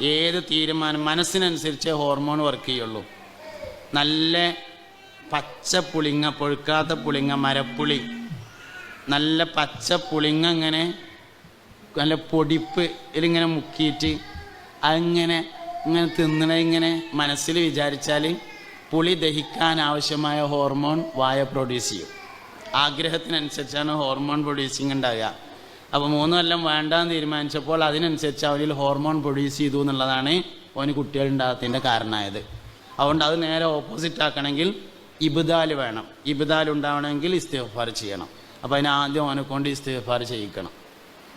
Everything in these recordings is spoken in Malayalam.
ഏത് തീരുമാനം മനസ്സിനനുസരിച്ച് ഹോർമോൺ വർക്ക് ചെയ്യുള്ളൂ. നല്ല പച്ച പുളിങ്ങ പൊഴുക്കാത്ത പുളിങ്ങ മരപ്പുളി. നല്ല പച്ച പുളിങ്ങ ഇങ്ങനെ നല്ല പൊടിപ്പ് ഇതിലിങ്ങനെ മുക്കിയിട്ട് അതിങ്ങനെ ഇങ്ങനെ തിന്നണ ഇങ്ങനെ മനസ്സിൽ വിചാരിച്ചാൽ പുളി ദഹിക്കാൻ ആവശ്യമായ ഹോർമോൺ വായ പ്രൊഡ്യൂസ് ചെയ്യും. ആഗ്രഹത്തിനനുസരിച്ചാണ് ഹോർമോൺ പ്രൊഡ്യൂസിങ് ഉണ്ടാകുക അപ്പോൾ മൂന്ന് കൊല്ലം വേണ്ടാന്ന് തീരുമാനിച്ചപ്പോൾ അതിനനുസരിച്ച് അവനിൽ ഹോർമോൺ പ്രൊഡ്യൂസ് ചെയ്തു എന്നുള്ളതാണ് ഓന് കുട്ടികളുണ്ടാകത്തിന്റെ കാരണമായത്. അതുകൊണ്ട് അത് നേരെ ഓപ്പോസിറ്റ് ആക്കണമെങ്കിൽ ഇബുദാൽ വേണം. ഇബുദാൽ ഉണ്ടാവണമെങ്കിൽ ഇസ്തിഫാർ ചെയ്യണം. അപ്പോൾ അതിന് ആദ്യം ഓനെ കൊണ്ട് ഇസ്തിഫാർ ചെയ്യിക്കണം.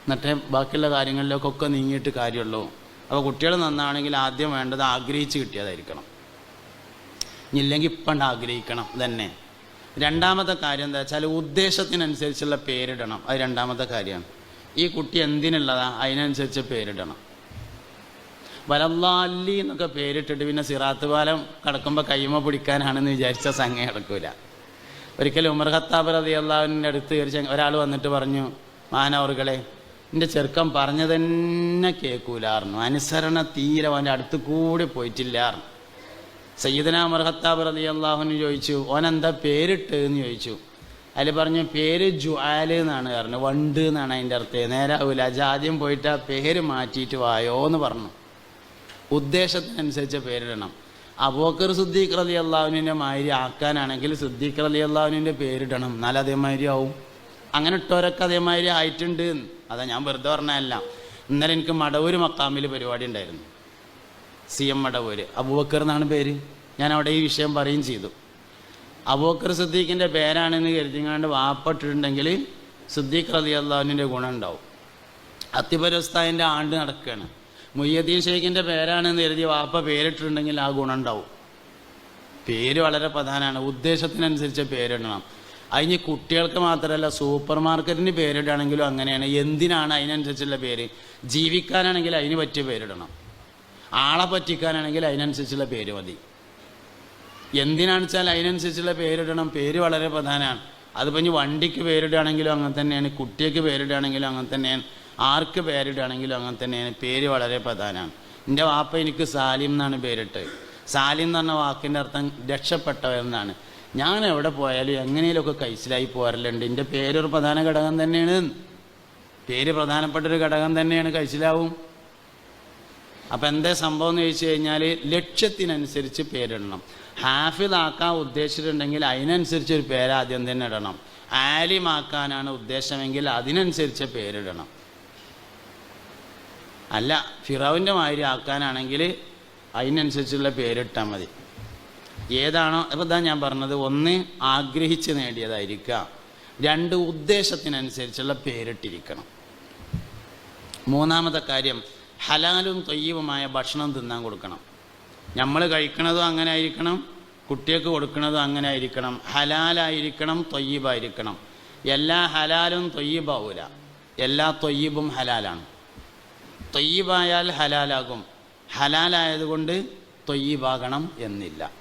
എന്നിട്ട് ബാക്കിയുള്ള കാര്യങ്ങളിലേക്കൊക്കെ നീങ്ങിയിട്ട് കാര്യമുള്ളൂ. അപ്പോൾ കുട്ടികൾ നന്നാണെങ്കിൽ ആദ്യം വേണ്ടത് ആഗ്രഹിച്ച് കിട്ടിയതായിരിക്കണം. ഇല്ലെങ്കിൽ ഇപ്പം ആഗ്രഹിക്കണം തന്നെ രണ്ടാമത്തെ കാര്യം എന്താ വെച്ചാൽ ഉദ്ദേശത്തിനനുസരിച്ചുള്ള പേരിടണം. അത് രണ്ടാമത്തെ കാര്യമാണ്. ഈ കുട്ടി എന്തിനുള്ളതാ? അതിനനുസരിച്ച് പേരിടണം. വലല്ലാല്ലി എന്നൊക്കെ പേരിട്ടിട്ട് പിന്നെ സിറാത്ത് പാലം കടക്കുമ്പോൾ കൈമ പിടിക്കാനാണെന്ന് വിചാരിച്ച സംഘം നടക്കൂല. ഒരിക്കലും ഉമർ ഖത്താബ് റതി അള്ളാഹുവിന്റെ അടുത്ത് കയറി ഒരാൾ വന്നിട്ട് പറഞ്ഞു മാനവറുകളെ എന്റെ ചെറുക്കം പറഞ്ഞു തന്നെ കേൾക്കൂലായിരുന്നു അനുസരണ തീരെ അവന്റെ അടുത്ത് കൂടി പോയിട്ടില്ലായിരുന്നു സയ്യിദന ഉമർ ഖത്താബ് റതി അള്ളാഹുവിന് ചോദിച്ചു ഓനെന്താ പേരിട്ട് എന്ന് ചോദിച്ചു? അതിൽ പറഞ്ഞു പേര് ജുആൽ എന്നാണ് പറഞ്ഞു വണ്ട് എന്നാണ് അതിന്റെ അർത്ഥം. നേരാവില്ല ആദ്യം പോയിട്ട് ആ പേര് മാറ്റിയിട്ട് വായോ എന്ന് പറഞ്ഞു. ഉദ്ദേശത്തിനനുസരിച്ച് പേരിടണം. അബോക്കർ സുദ്ദീഖ് അലി അള്ളാഹുവിന്റെ മാതിരി ആക്കാനാണെങ്കിൽ സുദ്ദീഖ് അലി അള്ളാഹുവിന്റെ പേരിടണം. എന്നാൽ അതേമാതിരി ആവും അങ്ങനെ ഇട്ടവരൊക്കെ അതേമാതിരി ആയിട്ടുണ്ട് അതാ ഞാൻ വെറുതെ പറഞ്ഞതല്ല. ഇന്നലെ എനിക്ക് മടവൂര് മക്കാമിൽ പരിപാടി ഉണ്ടായിരുന്നു. C M Madavoor. അബൂബക്കർ എന്നാണ് പേര്. ഞാൻ അവിടെ ഈ വിഷയം പറയുകയും ചെയ്തു. അബൂബക്കർ സുദ്ദീഖിന്റെ പേരാണെന്ന് കരുതിങ്ങാണ്ട് വാപ്പട്ടിട്ടുണ്ടെങ്കിൽ സിദ്ദീഖ് റതി അള്ളാഹുവിന്റെ ഗുണം ഉണ്ടാവും. അത്തിപരസ്താവിന്റെ ആണ്ട് നടക്കുകയാണ് മുയ്യദ്ദീൻ ഷെയ്ഖിന്റെ പേരാണെന്ന് കരുതി വാപ്പ പേരിട്ടിട്ടുണ്ടെങ്കിൽ ആ ഗുണം ഉണ്ടാവും. പേര് വളരെ പ്രധാനമാണ്. ഉദ്ദേശത്തിനനുസരിച്ച് പേരിടണം. അതിന് കുട്ടികൾക്ക് മാത്രമല്ല സൂപ്പർ മാർക്കറ്റിന് പേരിടുകയാണെങ്കിലും അങ്ങനെയാണ്. എന്തിനാണ് അതിനനുസരിച്ചുള്ള പേര്? ജീവിക്കാനാണെങ്കിൽ അതിന് പറ്റിയ പേരിടണം. ആളെ പറ്റിക്കാനാണെങ്കിൽ അതിനനുസരിച്ചുള്ള പേര് മതി. എന്തിനാണെന്ന് വെച്ചാൽ അതിനനുസരിച്ചുള്ള പേരിടണം. പേര് വളരെ പ്രധാനമാണ്. അതിപ്പോൾ ഇനി വണ്ടിക്ക് പേരിടുകയാണെങ്കിലും അങ്ങനെ തന്നെയാണ്. കുട്ടിക്ക് പേരിടുകയാണെങ്കിലും അങ്ങനെ തന്നെയാണ്. ആർക്ക് പേരിടുകയാണെങ്കിലും അങ്ങനെ തന്നെയാണ്. പേര് വളരെ പ്രധാനമാണ്. എന്റെ വാപ്പ എനിക്ക് സാലിം എന്നാണ് പേരിട്ട് സാലിം എന്ന് പറഞ്ഞ വാക്കിന്റെ അർത്ഥം രക്ഷപ്പെട്ടവ എന്നാണ്. ഞാൻ എവിടെ പോയാലും എങ്ങനെയൊക്കെ കൈസിലായി പോരലുണ്ട്. എന്റെ പേരൊരു പ്രധാന ഘടകം തന്നെയാണ്. പേര് പ്രധാനപ്പെട്ട ഒരു ഘടകം തന്നെയാണ് കൈസിലാവും. അപ്പം എന്താ സംഭവം എന്ന് ചോദിച്ചു കഴിഞ്ഞാൽ ലക്ഷ്യത്തിനനുസരിച്ച് പേരിടണം. ഹാഫിദാക്കാൻ ഉദ്ദേശിച്ചിട്ടുണ്ടെങ്കിൽ അതിനനുസരിച്ച് ഒരു പേര് ആദ്യം തന്നെ ഇടണം. ആലിമാക്കാനാണ് ഉദ്ദേശമെങ്കിൽ അതിനനുസരിച്ച് പേരിടണം അല്ല ഫിറാവിന്റെ മാതിരി ആക്കാനാണെങ്കിൽ അതിനനുസരിച്ചുള്ള പേരിട്ടാൽ മതി. ഏതാണോ അപ്പോൾ ഇതാ ഞാൻ പറഞ്ഞത് ഒന്ന് ആഗ്രഹിച്ച് നേടിയതായിരിക്കുക രണ്ട് ഉദ്ദേശത്തിനനുസരിച്ചുള്ള പേരിട്ടിരിക്കണം മൂന്നാമത്തെ കാര്യം ഹലാലും തൊയ്യവുമായ ഭക്ഷണം തിന്നാൻ കൊടുക്കണം. നമ്മൾ കഴിക്കണതും അങ്ങനെ ആയിരിക്കണം. കുട്ടികൾക്ക് കൊടുക്കുന്നതും അങ്ങനെ ആയിരിക്കണം. ഹലാലായിരിക്കണം തൊയ്യബായിരിക്കണം. എല്ലാ ഹലാലും തൊയ്യബാവൂല. എല്ലാ തൊയ്യബും ഹലാലാണ്. തൊയ്യബായാൽ ഹലാലാകും. ഹലാലായതുകൊണ്ട് തൊയ്യബാകണം എന്നില്ല.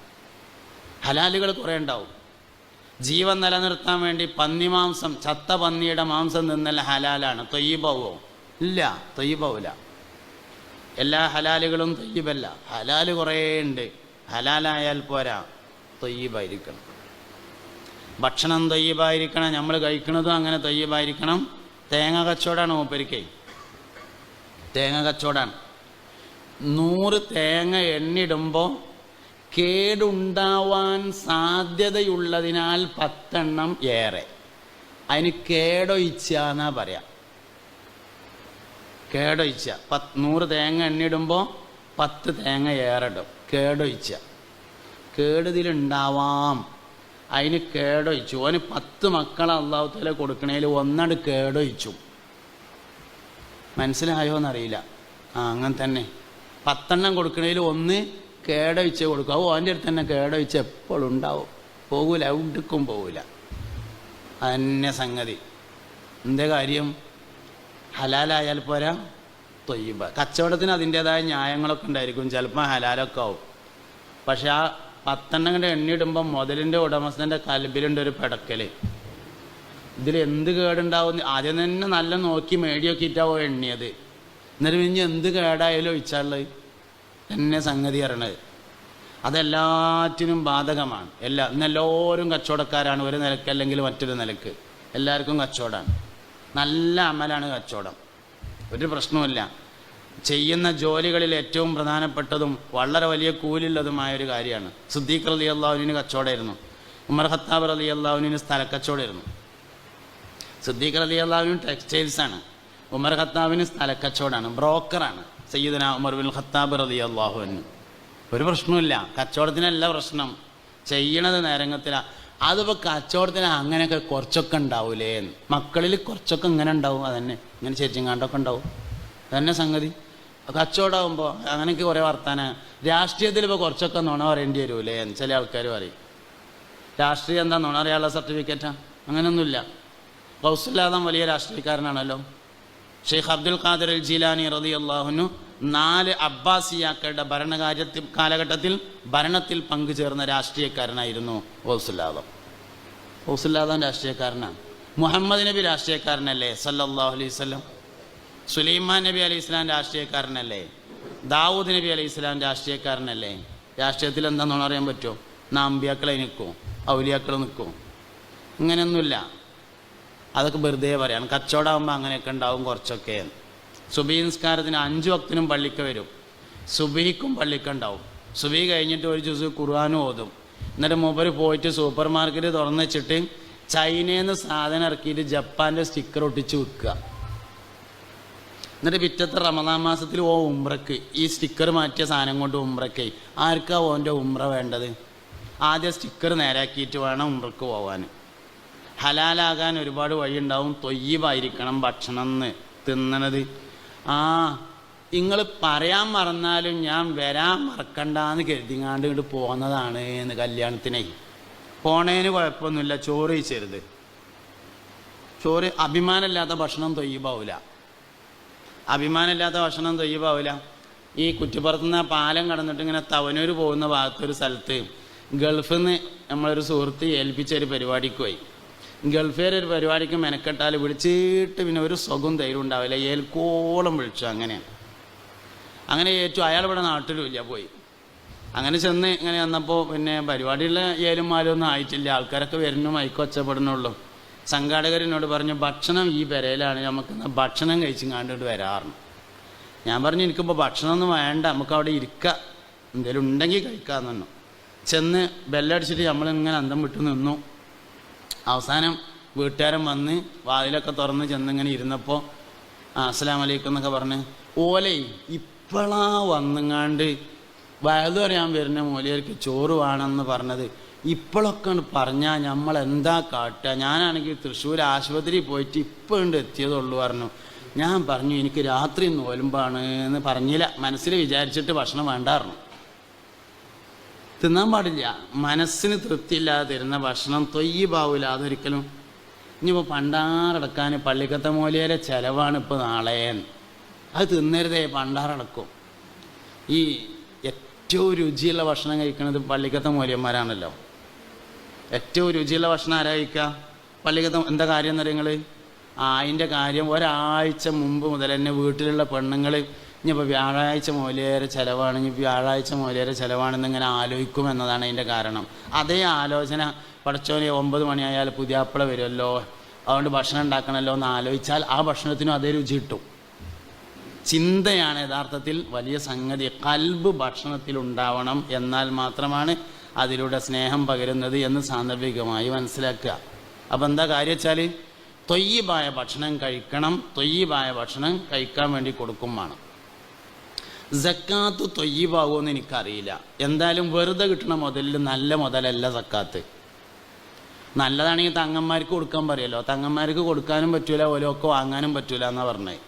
ഹലാലുകൾ കുറേ ഉണ്ടാവും. ജീവൻ നിലനിർത്താൻ വേണ്ടി പന്നി മാംസം ചത്ത പന്നിയുടെ മാംസം നിന്നല്ല ഹലാലാണ്. തൊയ്യബാവോ? ഇല്ല തൊയ്യബാവൂല. എല്ലാ ഹലാലുകളും തൊയ്യബല്ല. ഹലാൽ കുറേ ഉണ്ട്. ഹലാലായാൽ പോരാ തൊയ്യബായിരിക്കണം. ഭക്ഷണം തൊയ്യബായിരിക്കണം നമ്മൾ കഴിക്കുന്നതും അങ്ങനെ തൊയ്യബായിരിക്കണം. തേങ്ങ കച്ചവടമാണ് മൂപ്പരിക്കേ. തേങ്ങ കച്ചവടമാണ് നൂറ് തേങ്ങ എണ്ണിടുമ്പോൾ കേടുണ്ടാവാൻ സാധ്യതയുള്ളതിനാൽ പത്തെണ്ണം ഏറെ. അതിന് കേടൊയിച്ചാന്നാ പറയാം. കേടൊയിച്ച പത്ത് നൂറ് തേങ്ങ എണ്ണിടുമ്പോൾ പത്ത് തേങ്ങ ഏറെടും. കേടൊഴിച്ച. കേടുതിലുണ്ടാവാം. അതിന് കേടൊഴിച്ചു. അവന് പത്ത് മക്കളെ അള്ളാഹുത്തല കൊടുക്കണേൽ ഒന്നട് കേടൊഴിച്ചു. മനസ്സിലായോ എന്നറിയില്ല ആ അങ്ങനെ തന്നെ. പത്തെണ്ണം കൊടുക്കണേൽ ഒന്ന് കേടൊഴിച്ച് കൊടുക്കും. അത് ഓന്റെ അടുത്ത് തന്നെ കേടൊഴിച്ച് എപ്പോഴും ഉണ്ടാവും. പോകൂല എവിടേക്കും പോകൂല. അതന്നെ സംഗതി. എന്താ കാര്യം? ഹലാലായാൽ പോരാ? തൊയ്യുമ്പ കച്ചവടത്തിന് അതിന്റെതായ ന്യായങ്ങളൊക്കെ ഉണ്ടായിരിക്കും. ചിലപ്പോൾ ഹലാലൊക്കെ ആവും. പക്ഷേ ആ പത്തെണ്ണം കണ്ട് എണ്ണിയിടുമ്പോൾ മുതലിന്റെ ഉടമസ്ഥന്റെ കൽബിലുണ്ട് ഒരു പിടക്കൽ ഇതിൽ എന്ത് കേടുണ്ടാവും? ആദ്യം തന്നെ നല്ല നോക്കി മേടിയൊക്കിയിട്ടാവോ എണ്ണിയത്. എന്നിട്ട് പിന്നെ എന്ത് കേടായാലും ഒഴിച്ചാളുള്ളത് എന്നെ സംഗതി അറിയണത് അതെല്ലാറ്റിനും ബാധകമാണ്. എല്ലാ ഇന്നെല്ലാവരും കച്ചവടക്കാരാണ്. ഒരു നിലയ്ക്ക് അല്ലെങ്കിൽ മറ്റൊരു നിലയ്ക്ക്. എല്ലാവർക്കും കച്ചവടമാണ്. നല്ല അമലാണ് കച്ചവടം. ഒരു പ്രശ്നവുമില്ല. ചെയ്യുന്ന ജോലികളിൽ ഏറ്റവും പ്രധാനപ്പെട്ടതും വളരെ വലിയ കൂലുള്ളതുമായ ഒരു കാര്യമാണ്. സിദ്ദീഖ് അലി അള്ളാഹുവിന് കച്ചവടമായിരുന്നു. ഉമർ ഖത്താബ് അലി അള്ളാഹുവിന് സ്ഥലക്കച്ചവടമായിരുന്നു. സിദ്ദീഖ് അലി അള്ളാഹുവിന് ടെക്സ്റ്റൈൽസാണ് ഉമർ ഖത്താബിന് സ്ഥലക്കച്ചവടമാണ്. ബ്രോക്കറാണ് സയ്യിദന ഉമർ ബിൻ ഖത്താബ് അലി അള്ളാഹുവിന് ഒരു പ്രശ്നമില്ല കച്ചവടത്തിനല്ല പ്രശ്നം. ചെയ്യണത് നേരങ്ങത്തിലാണ് അതിപ്പോൾ കച്ചവടത്തിന് അങ്ങനെയൊക്കെ കുറച്ചൊക്കെ ഉണ്ടാവൂലേ മക്കളിൽ കുറച്ചൊക്കെ ഇങ്ങനെ ഉണ്ടാവും അതന്നെ. ഇങ്ങനെ ചെരിച്ചങ്ങാണ്ടൊക്കെ ഉണ്ടാവും. അതന്നെ സംഗതി. കച്ചവടമാകുമ്പോൾ അങ്ങനെയൊക്കെ കുറേ വർത്താന. രാഷ്ട്രീയത്തിൽ ഇപ്പോൾ കുറച്ചൊക്കെ നുണ പറയേണ്ടി വരൂലേ ചില ആൾക്കാർ പറയും. രാഷ്ട്രീയം എന്താ നുണ അറിയാനുള്ള സർട്ടിഫിക്കറ്റാ? അങ്ങനെയൊന്നുമില്ല. കൗസല്ലാദം വലിയ രാഷ്ട്രീയക്കാരനാണല്ലോ. ഷെയ്ഖ് അബ്ദുൽ ഖാദർ അൽ ജീലാനി റതി അള്ളാഹുനു നാല് അബ്ബാസിയാക്കളുടെ ഭരണകാര്യത്തിൽ കാലഘട്ടത്തിൽ ഭരണത്തിൽ പങ്കുചേർന്ന രാഷ്ട്രീയക്കാരനായിരുന്നു ഓസുല്ലാദം ഓസുല്ലാദം രാഷ്ട്രീയക്കാരനാണ്. മുഹമ്മദ് നബി രാഷ്ട്രീയക്കാരനല്ലേ? സല്ലാഹു അലൈഹി വസല്ലം. സുലൈമാൻ നബി അലൈഹി ഇസ്ലാം രാഷ്ട്രീയക്കാരനല്ലേ? ദാവൂദ് നബി അലൈഹി ഇസ്ലാം രാഷ്ട്രീയക്കാരനല്ലേ? രാഷ്ട്രീയത്തിൽ എന്താണെന്ന് അറിയാൻ പറ്റുമോ? നാമ്പിയാക്കളെ നിൽക്കും ഔലിയാക്കൾ നിൽക്കും. ഇങ്ങനെയൊന്നുമില്ല. അതൊക്കെ വെറുതെ പറയാണ്. കച്ചവടമാകുമ്പോൾ അങ്ങനെയൊക്കെ ഉണ്ടാവും കുറച്ചൊക്കെ സുബി നിസ്കാരത്തിന് അഞ്ച് വക്തിനും പള്ളിക്ക് വരും. സുബീക്കും പള്ളിക്ക് ഉണ്ടാവും. സുബി കഴിഞ്ഞിട്ട് ഒരു ജുസ് ഖുർആാനും ഓതും. എന്നിട്ട് മൂപ്പർ പോയിട്ട് സൂപ്പർ മാർക്കറ്റ് തുറന്ന് വെച്ചിട്ട് ചൈനയിൽ സാധനം ഇറക്കിയിട്ട് ജപ്പാന്റെ സ്റ്റിക്കർ ഒട്ടിച്ച് വിൽക്കുക. എന്നിട്ട് പിറ്റത്തെ റമദാൻ മാസത്തിൽ ഓ ഉംറക്ക്. ഈ സ്റ്റിക്കർ മാറ്റിയ സാധനം കൊണ്ട് ഉംറക്ക്. ആർക്കാ ഓന്റെ ഉംറ വേണ്ടത്? ആദ്യം സ്റ്റിക്കർ നേരാക്കിയിട്ട് വേണം ഉംറക്ക് പോകാൻ ഹലാലാകാൻ ഒരുപാട് വഴിയുണ്ടാവും. തൊയ്യവായിരിക്കണം ഭക്ഷണം തിന്നണത്. ആ നിങ്ങൾ പറയാൻ മറന്നാലും ഞാൻ വരാൻ മറക്കണ്ടെന്ന് കരുതിങ്ങാണ്ട് ഇങ്ങോട്ട് പോകുന്നതാണ് എന്ന് കല്യാണത്തിനെ. പോണേന് കുഴപ്പമൊന്നുമില്ല ചോറ് കഴിച്ചരുത്. ചോറ് അഭിമാനമില്ലാത്ത ഭക്ഷണം തൊയ്യബാവില്ല അഭിമാനമില്ലാത്ത ഭക്ഷണം തൊയ്യബാവില്ല ഈ കുറ്റിപ്പുറത്തുനിന്ന് പാലം കടന്നിട്ട് ഇങ്ങനെ തവനൂർ പോകുന്ന ഭാഗത്തൊരു സ്ഥലത്ത് ഗൾഫിൽ നിന്ന് നമ്മളൊരു സുഹൃത്ത് ഏൽപ്പിച്ച ഒരു പരിപാടിക്ക് പോയി. ഗൾഫേർ ഒരു പരിപാടിക്ക് മെനക്കെട്ടാൽ വിളിച്ചിട്ട് പിന്നെ ഒരു സുഖം ധൈര്യം ഉണ്ടാവില്ല. ഏൽക്കോളം വിളിച്ചു അങ്ങനെ. അങ്ങനെ ഏറ്റു അയാൾ ഇവിടെ നാട്ടിലുമില്ല പോയി. അങ്ങനെ ചെന്ന് ഇങ്ങനെ വന്നപ്പോൾ പിന്നെ പരിപാടിയുള്ള ഏലും മാലും ഒന്നും ആയിട്ടില്ല. ആൾക്കാരൊക്കെ വരുന്നു മൈക്ക് ഒച്ചപ്പെടുന്നുള്ളൂ. സംഘാടകരെന്നോട് പറഞ്ഞു ഭക്ഷണം ഈ പെരയിലാണ്. നമുക്ക് ഭക്ഷണം കഴിച്ചും കണ്ടിട്ട് വരാറുണ്ട് ഞാൻ പറഞ്ഞു എനിക്കിപ്പോൾ ഭക്ഷണമൊന്നും വേണ്ട. നമുക്ക് അവിടെ ഇരിക്കാം എന്തെങ്കിലും ഉണ്ടെങ്കിൽ കഴിക്കാമെന്നു ചെന്ന് ബെല്ലടിച്ചിട്ട് നമ്മളിങ്ങനെ അന്തം വിട്ടു നിന്നു. അവസാനം വീട്ടുകാരൻ വന്ന് വാതിലൊക്കെ തുറന്ന് ചെന്നിങ്ങനെ ഇരുന്നപ്പോൾ ആ അസ്സലാം വലൈക്കും എന്നൊക്കെ പറഞ്ഞ് ഓലെ ഇപ്പോഴാ വന്നുങ്ങാണ്ട് വയത് പറയാൻ വരുന്ന മോലിയർക്ക് ചോറ് വേണമെന്ന് പറഞ്ഞത്. ഇപ്പോഴൊക്കെ പറഞ്ഞാൽ നമ്മൾ എന്താ കാട്ടുക ഞാനാണെങ്കിൽ തൃശ്ശൂർ ആശുപത്രിയിൽ പോയിട്ട് ഇപ്പോൾ ഉണ്ട് എത്തിയതുള്ളൂ പറഞ്ഞു. ഞാൻ പറഞ്ഞു എനിക്ക് രാത്രി നോലുമ്പാണ് എന്ന് പറഞ്ഞില്ല. മനസ്സിൽ വിചാരിച്ചിട്ട് ഭക്ഷണം വേണ്ടായിരുന്നു തിന്നാൻ പാടില്ല. മനസ്സിന് തൃപ്തിയില്ലാതെ തരുന്ന ഭക്ഷണം തൊയ്യബാവില്ല അതൊരിക്കലും. ഇനിയിപ്പോൾ പണ്ടാറടക്കാൻ പള്ളിക്കത്തെ മൂലയിലെ ചിലവാണ് ഇപ്പോൾ നാളേൻ അത് തിന്നരുതേ പണ്ടാറടക്കും. ഈ ഏറ്റവും രുചിയുള്ള ഭക്ഷണം കഴിക്കുന്നത് പള്ളിക്കത്തെ മോലിയന്മാരാണല്ലോ. ഏറ്റവും രുചിയുള്ള ഭക്ഷണം ആരാ കഴിക്കുക പള്ളിക്കത്തെ എന്താ കാര്യം എന്ന് നിങ്ങൾ ആ അതിന്റെ കാര്യം ഒരാഴ്ച മുമ്പ് മുതൽ തന്നെ വീട്ടിലുള്ള പെണ്ണുങ്ങൾ ഇനിയിപ്പോൾ വ്യാഴാഴ്ച മൂലയേറെ ചിലവാണ്. ഇനി വ്യാഴാഴ്ച മൂലയേറെ ചിലവാണെന്ന് ഇങ്ങനെ ആലോചിക്കും എന്നതാണ് അതിന്റെ കാരണം. അതേ ആലോചന പഠിച്ചോനെ ഒമ്പത് മണിയായാൽ പുതിയാപ്പിള വരുമല്ലോ. അതുകൊണ്ട് ഭക്ഷണം ഉണ്ടാക്കണമല്ലോ എന്ന് ആലോചിച്ചാൽ ആ ഭക്ഷണത്തിനും അതേ രുചി കിട്ടും. ചിന്തയാണ് യഥാർത്ഥത്തിൽ വലിയ സംഗതി. കൽബ് ഭക്ഷണത്തിൽ ഉണ്ടാവണം എന്നാൽ മാത്രമാണ് അതിലൂടെ സ്നേഹം പകരുന്നത് എന്ന് സാന്ദർഭികമായി മനസ്സിലാക്കുക. അപ്പോൾ എന്താ കാര്യം വെച്ചാൽ തൊയ്യബായ ഭക്ഷണം കഴിക്കണം. തൊയ്യബായ ഭക്ഷണം കഴിക്കാൻ വേണ്ടി കൊടുക്കും വേണം. സക്കാത്ത് തൊയ്യബാകുമെന്ന് എനിക്കറിയില്ല. എന്തായാലും വെറുതെ കിട്ടണ മുതലിൽ നല്ല മുതലല്ല സക്കാത്ത്. നല്ലതാണെങ്കിൽ തങ്ങന്മാർക്ക് കൊടുക്കാൻ പറയുമല്ലോ തങ്ങന്മാർക്ക് കൊടുക്കാനും പറ്റൂല ഓലോക്കെ വാങ്ങാനും പറ്റൂല എന്നാണ് പറഞ്ഞത്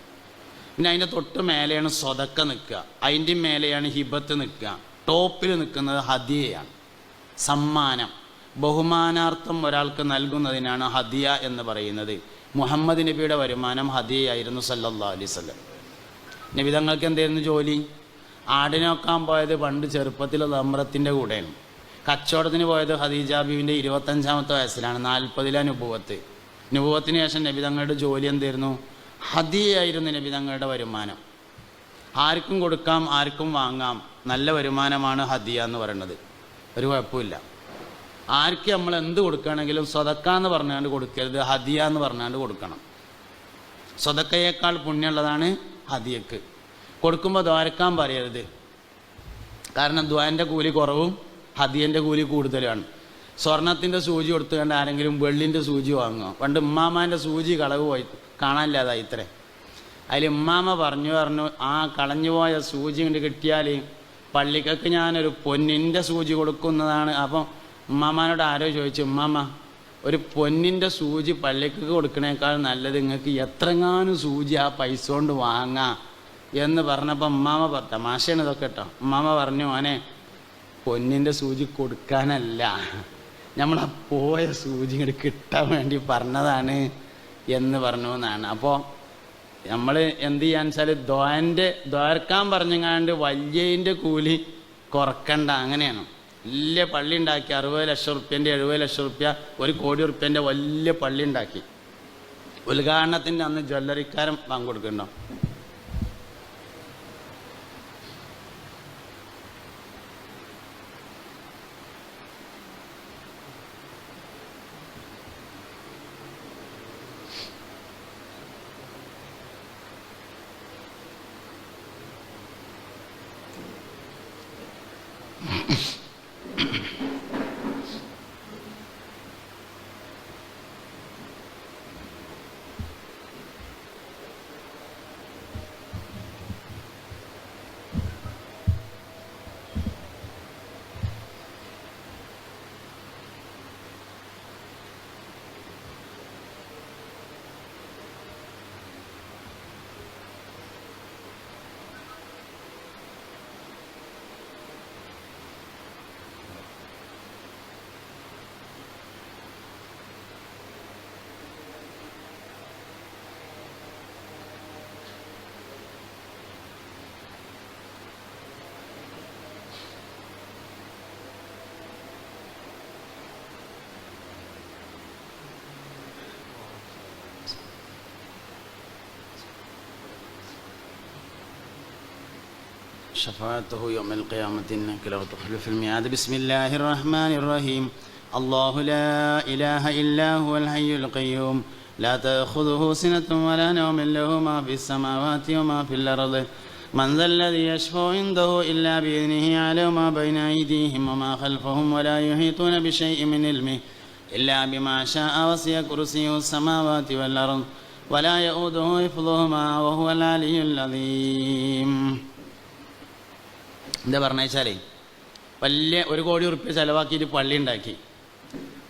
പിന്നെ അതിന്റെ തൊട്ട് മേലെയാണ് സ്വതക്ക നിൽക്കുക. അതിന്റെ മേലെയാണ് ഹിബത്ത് നിൽക്കുക. ടോപ്പിൽ നിൽക്കുന്നത് ഹദിയയാണ്. സമ്മാനം. ബഹുമാനാർത്ഥം ഒരാൾക്ക് നൽകുന്നതിനാണ് ഹദിയ എന്ന് പറയുന്നത്. മുഹമ്മദ് നബിയുടെ വരുമാനം ഹദിയയായിരുന്നു സല്ലല്ലാ അലൈഹി വസല്ലം നബി തങ്ങൾക്ക് എന്തായിരുന്നു ജോലി? ആടിനൊക്കാൻ പോയത് പണ്ട് ചെറുപ്പത്തിൽ അമ്രത്തിന്റെ കൂടെയാണ്. കച്ചവടത്തിന് പോയത് ഹദീജ ബീവിന്റെ ഇരുപത്തഞ്ചാമത്തെ വയസ്സിലാണ് നാൽപ്പതിലെ അനുഭവത്ത് അനുഭവത്തിന് ശേഷം നബിതങ്ങളുടെ ജോലി എന്തായിരുന്നു? ഹദിയായിരുന്നു നബിതങ്ങളുടെ വരുമാനം. ആർക്കും കൊടുക്കാം ആർക്കും വാങ്ങാം നല്ല വരുമാനമാണ് ഹദിയ എന്ന് പറയുന്നത്. ഒരു കുഴപ്പമില്ല. ആർക്ക് നമ്മൾ എന്ത് കൊടുക്കുകയാണെങ്കിലും സ്വതക്ക എന്ന് പറഞ്ഞാണ്ട് കൊടുക്കരുത് ഹദിയ എന്ന് പറഞ്ഞാണ്ട് കൊടുക്കണം. സ്വതക്കയേക്കാൾ പുണ്യമുള്ളതാണ് ഹദിയക്ക്. കൊടുക്കുമ്പോൾ ദ്വാരക്കാൻ പറയരുത്. കാരണം ദ്വാന്റെ കൂലി കുറവും ഹദിയന്റെ കൂലി കൂടുതലാണ്. സ്വർണത്തിന്റെ സൂചി കൊടുത്തുകൊണ്ട് ആരെങ്കിലും വെള്ളിന്റെ സൂചി വാങ്ങുക പണ്ട് ഉമ്മാമാന്റെ സൂചി കളവ് പോയി കാണാനില്ലാതായി ഇത്രേ. അതിൽ ഉമ്മാമ പറഞ്ഞു പറഞ്ഞു ആ കളഞ്ഞുപോയ സൂചി കൊണ്ട് കിട്ടിയാൽ പള്ളിക്കൊക്കെ ഞാനൊരു പൊന്നിന്റെ സൂചി കൊടുക്കുന്നതാണ്. അപ്പം ഉമ്മാമാനോട് ആരോ ചോദിച്ചു ഉമ്മാമ ഒരു പൊന്നിന്റെ സൂചി പള്ളിക്ക് കൊടുക്കണേക്കാൾ നല്ലത് നിങ്ങൾക്ക് എത്രങ്ങാനും സൂചി ആ പൈസ കൊണ്ട് വാങ്ങാം എന്ന് പറഞ്ഞപ്പോൾ ഉമ്മാമ തമാശയാണ് ഇതൊക്കെ കേട്ടോ. ഉമ്മാമ പറഞ്ഞു മോനെ പൊന്നിന്റെ സൂചി കൊടുക്കാനല്ല. നമ്മളാ പോയ സൂചി ഇങ്ങോട്ട് കിട്ടാൻ വേണ്ടി പറഞ്ഞതാണ് എന്ന് പറഞ്ഞു എന്നാണ്. അപ്പോൾ നമ്മൾ എന്ത് ചെയ്യാൻ വെച്ചാൽ ദ്വാന്റെ ദ്വാരക്കാൻ പറഞ്ഞങ്ങാണ്ട് വല്യന്റെ കൂലി കുറക്കണ്ട. അങ്ങനെയാണ്. വലിയ പള്ളി ഉണ്ടാക്കി. അറുപത് ലക്ഷം റുപ്യന്റെ എഴുപത് ലക്ഷം റുപ്യ ഒരു കോടി റുപ്യന്റെ വലിയ പള്ളി ഉണ്ടാക്കി. ഉദ്ഘാടനത്തിന്റെ അന്ന് ജ്വല്ലറിക്കാരൻ പങ്കെടുക്കണ്ടോ شفاعته يوم القيامة إنك لو تخلف الميعاد. بسم الله الرحمن الرحيم. الله لا إله إلا هو الحي القيوم. لا تأخذه سنة ولا نوم له ما في السماوات وما في الأرض. من ذا الذي يشفع عنده إلا بإذنه يعلم ما بين أيديهم وما خلفهم ولا يحيطون بشيء من علمه إلا بما شاء وسع كرسيه السماوات والأرض ولا يؤوده حفظهما وهو العلي العظيم. എന്താ പറഞ്ഞേച്ചാലേ വലിയ ഒരു കോടി ഉറുപ്പ്യ ചിലവാക്കിയിട്ട് പള്ളി ഉണ്ടാക്കി.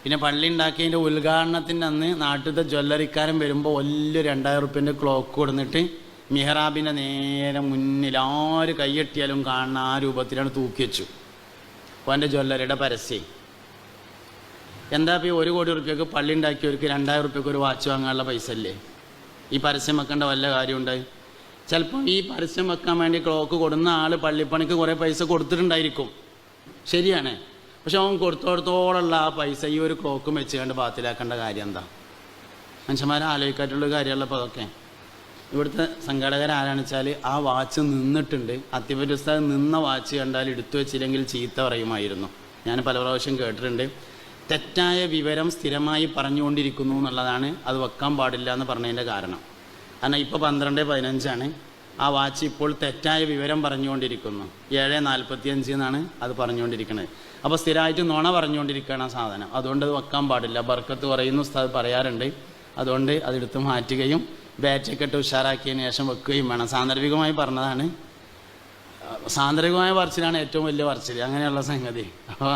പിന്നെ പള്ളി ഉണ്ടാക്കിയതിന്റെ ഉദ്ഘാടനത്തിന്റെ അന്ന് നാട്ടിലത്തെ ജ്വല്ലറിക്കാരൻ വരുമ്പോൾ വലിയ രണ്ടായിരം ഉറുപ്പ്യന്റെ ക്ലോക്ക് കൊടുത്തിട്ട് മിഹ്റാബിന്റെ നേരെ മുന്നിൽ ആര് കൈയെട്ടിയാലും കാണുന്ന ആ രൂപത്തിലാണ് തൂക്കി വെച്ചു. അപ്പോൾ എന്റെ ജ്വല്ലറിയുടെ പരസ്യം. എന്താ ഇപ്പോൾ ഒരു കോടി ഉറുപ്പ്യക്ക് പള്ളി ഉണ്ടാക്കിയവർക്ക് രണ്ടായിരം ഉറുപ്പ്യക്ക് ഒരു വാച്ച് വാങ്ങാനുള്ള പൈസ അല്ലേ? ഈ പരസ്യം വെക്കേണ്ട വല്ല കാര്യമുണ്ടായി ചിലപ്പോൾ ഈ പരസ്യം വെക്കാൻ വേണ്ടി ക്ലോക്ക് കൊടുന്ന ആൾ പള്ളിപ്പണിക്ക് കുറേ പൈസ കൊടുത്തിട്ടുണ്ടായിരിക്കും. ശരിയാണ്. പക്ഷെ അവൻ കൊടുത്തോടത്തോളമുള്ള ആ പൈസ ഈ ഒരു ക്ലോക്കും വെച്ച് കണ്ട് ബാത്തിലാക്കേണ്ട കാര്യം എന്താ? മനുഷ്യന്മാരെ ആലോചിക്കാറ്റുള്ള കാര്യമല്ല അപ്പോൾ അതൊക്കെ. ഇവിടുത്തെ സംഘാടകരാരാണെന്ന് വെച്ചാൽ ആ വാച്ച് നിന്നിട്ടുണ്ട്. ഉസ്താദ് നിന്ന വാച്ച് കണ്ടാൽ എടുത്തു വെച്ചില്ലെങ്കിൽ ചീത്ത പറയുമായിരുന്നു. ഞാൻ പല പ്രാവശ്യം കേട്ടിട്ടുണ്ട്. തെറ്റായ വിവരം സ്ഥിരമായി പറഞ്ഞുകൊണ്ടിരിക്കുന്നു എന്നുള്ളതാണ് അത് വെക്കാൻ പാടില്ല എന്ന് പറഞ്ഞതിന്റെ കാരണം. കാരണം ഇപ്പോൾ പന്ത്രണ്ട് പതിനഞ്ചാണ്. ആ വാച്ച് ഇപ്പോൾ തെറ്റായ വിവരം പറഞ്ഞുകൊണ്ടിരിക്കുന്നു. ഏഴ് നാൽപ്പത്തിയഞ്ച് എന്നാണ് അത് പറഞ്ഞുകൊണ്ടിരിക്കുന്നത് അപ്പോൾ സ്ഥിരമായിട്ട് നുണ പറഞ്ഞുകൊണ്ടിരിക്കുകയാണ് ആ സാധനം. അതുകൊണ്ട് അത് വെക്കാൻ പാടില്ല. ബർക്കത്ത് പറയുന്നു ഉസ്താദ് പറയാറുണ്ട്. അതുകൊണ്ട് അതെടുത്ത് മാറ്റുകയും ബാറ്റൊക്കെ ഇട്ട് ഉഷാറാക്കിയതിന് ശേഷം വെക്കുകയും വേണം. സാന്ദർഭികമായി പറഞ്ഞതാണ്. സാന്ദർഭികമായ പറച്ചിലാണ് ഏറ്റവും വലിയ പറച്ചിൽ അങ്ങനെയുള്ള സംഗതി. അപ്പോൾ